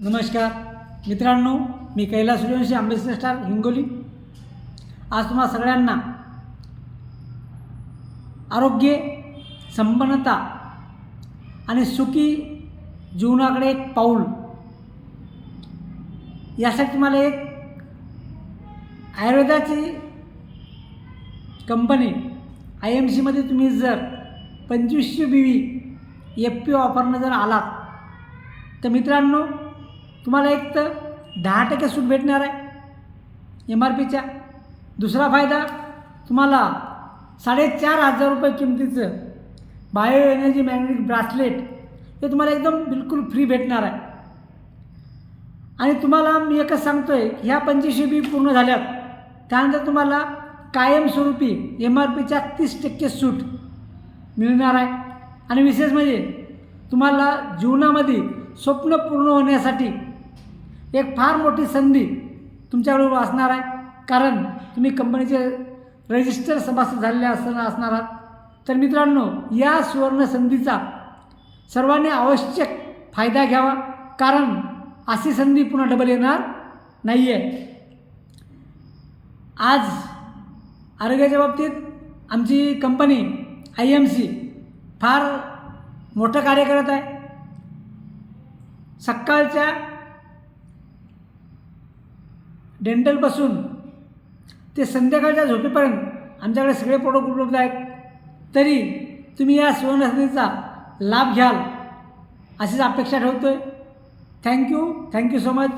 नमस्कार. मित्रांनो मी कैलास सूर्यवंशी आंबेडकर स्टार हिंगोली. आज तुम्हा सगळ्यांना आरोग्य संपन्नता आणि सुखी जीवनाकडे एक पाऊल. यासाठी मला एक आयुर्वेदाची कंपनी आय एम सीमध्ये तुम्ही जर पंचवीसशे बी व्ही एफ पी वापरणं जर आलात तर मित्रांनो तुम्हाला एक तर दहा टक्के सूट भेटणार आहे. एम आर पीच्या दुसरा फायदा तुम्हाला साडेचार हजार रुपये किमतीचं बायो एनर्जी मॅग्नेटिक ब्रासलेट हे तुम्हाला एकदम बिलकुल फ्री भेटणार आहे. आणि तुम्हाला मी एकच सांगतो आहे ह्या पंचवीसशे बी पूर्ण झाल्यात. त्यानंतर तुम्हाला कायमस्वरूपी एम आर पीच्या तीस टक्के सूट मिळणार आहे. आणि विशेष म्हणजे तुम्हाला जीवनामध्ये स्वप्न पूर्ण होण्यासाठी एक फार मोठी संधी तुमच्याबरोबर असणार आहे. कारण तुम्ही कंपनीचे रजिस्टर सभासद झालेले असताना असणार आहात. तर मित्रांनो या सुवर्ण संधीचा सर्वांनी आवश्यक फायदा घ्यावा. कारण अशी संधी पुन्हा डबल येणार नाही आहे आज आरोग्याच्या बाबतीत आमची कंपनी आय एम सी फार मोठं कार्य करत आहे. सकाळच्या डेंटलपासून ते संध्याकाळच्या झोपेपर्यंत आमच्याकडे सगळे प्रोडक्ट उपलब्ध आहेत. तरी तुम्ही या सुवर्णसंधीचा लाभ घ्याल अशीच अपेक्षा ठेवतो आहे थँक्यू थँक्यू सो मच